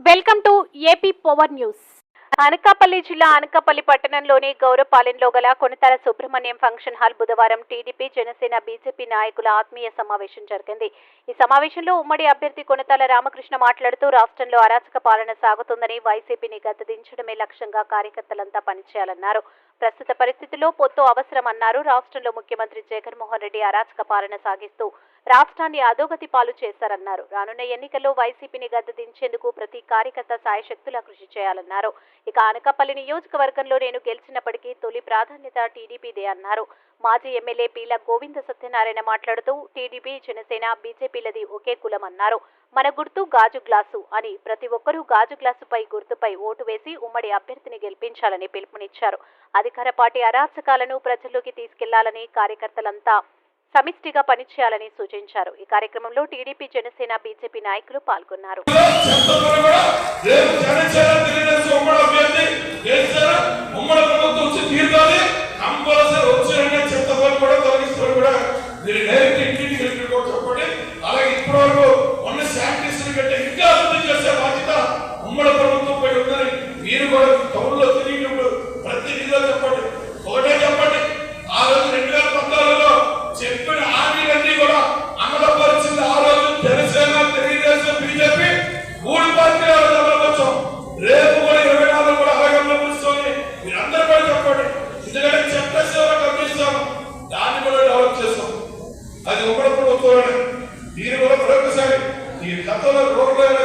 Welcome to AP power news. Anakapalli జిల్లా అనకాపల్లి పట్టణంలోని గౌరపాలెంలో గల కొనతల సుబ్రహ్మణ్యం ఫంక్షన్ హాల్ బుధవారం టీడీపీ జనసేన బీజేపీ నాయకుల ఆత్మీయ సమావేశం జరిగింది. ఈ సమావేశంలో ఉమ్మడి అభ్యర్థి కొనతల రామకృష్ణ మాట్లాడుతూ రాష్ట్రంలో అరాచక పాలన సాగుతుందని వైసీపీని గద్దదించడమే లక్ష్యంగా కార్యకర్తలంతా పనిచేయాలన్నారు. ప్రస్తుత పరిస్థితుల్లో పొత్తు అవసరమన్నారు రాష్ట్రంలో ముఖ్యమంత్రి జగన్మోహన్ రెడ్డి అరాచక పాలన సాగిస్తూ రాష్ట్రాన్ని అధోగతి పాలు చేశారన్నారు. రానున్న ఎన్నికల్లో వైసీపీని గద్దదించేందుకు ప్రతి కార్యకర్త సాయశక్తులా కృషి చేయాలన్నారు. ఇక అనకాపల్లి నియోజకవర్గంలో నేను గెలిచినప్పటికీ తొలి ప్రాధాన్యత టీడీపీదే అన్నారు. మాజీ ఎమ్మెల్యే పీల గోవింద సత్యనారాయణ మాట్లాడుతూ టీడీపీ జనసేన బీజేపీలది ఒకే కులం అన్నారు మన గుర్తు గాజు గ్లాసు అని ప్రతి ఒక్కరూ గాజు గ్లాసుపై గుర్తుపై ఓటు వేసి ఉమ్మడి అభ్యర్థిని గెలిపించాలని పిలుపునిచ్చారు. అధికార పార్టీ అరాచకాలను ప్రజల్లోకి తీసుకెళ్ళాలని కార్యకర్తలంతా సమిష్టిగా పనిచేయాలని సూచించారు. ఈ కార్యక్రమంలో టీడీపీ జనసేన బీజేపీ నాయకులు పాల్గొన్నారు. Senhor, governo.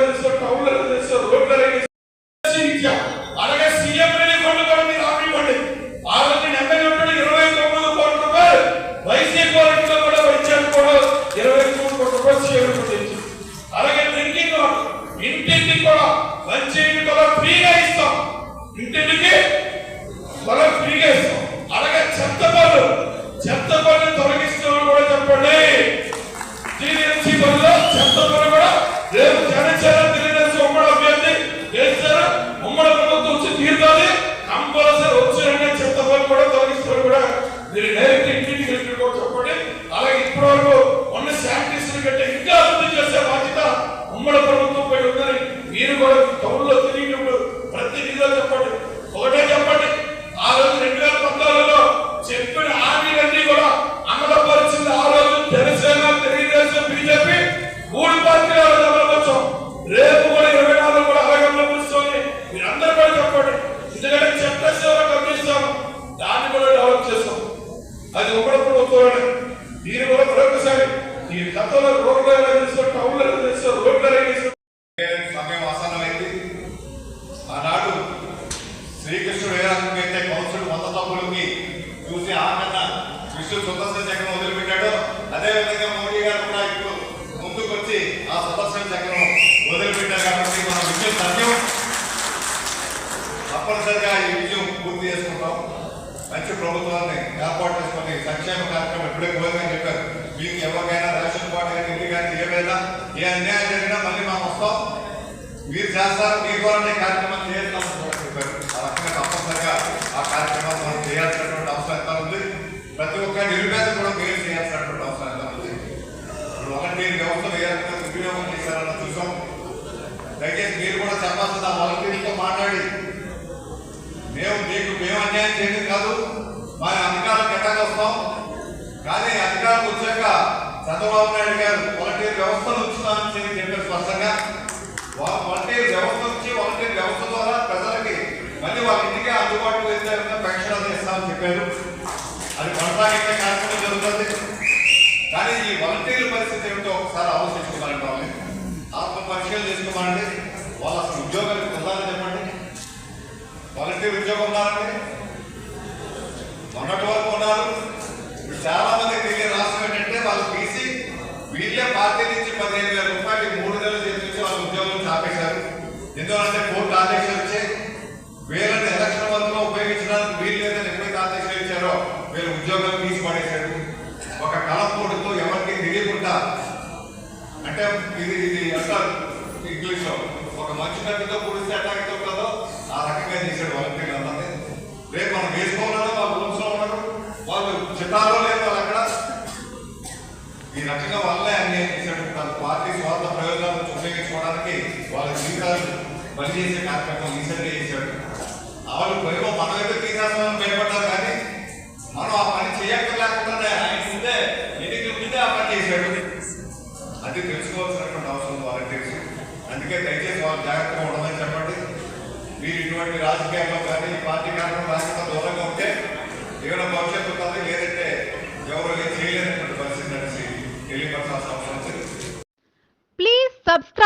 రోడ్లు ఎలా చేస్తారు టౌన్లు ఎలా చేస్తారు రోడ్లు ఎలా చేస్తారు సమయం ఆసన్నమైంది? ఆనాడు శ్రీకృష్ణుడు ఏ రకంగా అయితే కౌన్సిల్ వంద తప్పులకి చూసి ఆకన్న విష్ణు సుదర్శన చక్రం వదిలిపెట్టాడో అదే విధంగా మోడీ గారు కూడా ఇప్పుడు ముందుకొచ్చి ఆ సుదర్శన చక్రం వదిలిపెట్టారు కాబట్టి మన విజయం సత్యం తప్పనిసరిగా ఈ విజయం పూర్తి చేసుకుంటాం. మంచి ప్రభుత్వాన్ని ఏర్పాటు చేసుకొని సంక్షేమ కార్యక్రమం ఇప్పుడే గోధుమని చెప్పారు. మీకు ఎవరికైనా రేషన్ కార్డు కానీ ఇల్లు కానీ ఏమైనా ఏ అన్యాయం జరిగినా మళ్ళీ మనం వస్తాం. మీరు చేస్తారు మీ ద్వారా కార్యక్రమం చేస్తాం ఆ రకంగా తప్పనిసరిగా ఆ కార్యక్రమాలు మనం చేయాల్సినటువంటి అవసరం ఎంత ఉంది? ప్రతి ఒక్క నిరుపేద కూడా మీరు చేయాల్సినటువంటి అవసరం ఎంత ఉంది? ఇప్పుడు ఒకటి వ్యవస్థ ఏ దుర్వినియోగం చేశారన్న చూసాం. దయచేసి మీరు కూడా చెప్పాల్సిన ఆ వాలంటీర్లతో మాట్లాడి. మేము మీకు మేము అన్యాయం చేయడం కాదు. మా అధికారం ఎట్టాగా వస్తాం. కానీ అధికారం వచ్చాక చంద్రబాబు నాయుడు గారు వాలంటీర్ వ్యవస్థను ఉంచుతానని చెప్పారు స్పష్టంగా. ఎందుకంటే కోర్టు ఆదేశాలు వచ్చాయి వీళ్ళని ఎలక్షన్ వరకు ఉపయోగించడానికి వీళ్ళు లేదని ఎప్పుడైతే ఆదేశాలు ఇచ్చారో వీళ్ళు ఉద్యోగాలు తీసి పడేశారు. ఒక కలపోటుతో ఎవరికి తెలియకుండా అంటే ఇది ఇది అంటారు ఇంగ్లీష్లో ఒక మంచి కత్తితో పొడిస్తే ఎట్లా కదో ఆ రకంగా చేశాడు వాలంటీర్లు అందరినీ. రేపు మనం వేసుకోవాలన్నా వాళ్ళు రూమ్స్లో ఉన్నారు వాళ్ళు చిత్తాలో లేదు వాళ్ళు అక్కడ ఈ రకంగా వల్లే అన్యాయం చేశాడు. తన పార్టీ స్వార్థ ప్రయోజనాలను ఉపయోగించుకోవడానికి వాళ్ళ జీవితాలు పని చేసే కార్యక్రమం రీసెంట్గా చేశాడు వాళ్ళు భయం మనమైతే తీసేస్తామని భయపడ్డారు కానీ మనం ఆ పని చేయక్కర్లేకుండా ఆయన ముందే ఎన్నికల ముందే ఆ పని చేశాడు. అది తెలుసుకోవాల్సినటువంటి అవసరం వాలంటీర్స్. వాళ్ళకి తెలుసు అందుకే దయచేసి వాళ్ళు జాగ్రత్తగా ఉండమని చెప్పండి. మీరు ఇటువంటి రాజకీయాల్లో కానీ పార్టీ కార్యక్రమం రాజకీయ దూరంగా ఉంటే ఏమైనా భవిష్యత్తు ఉంటుంది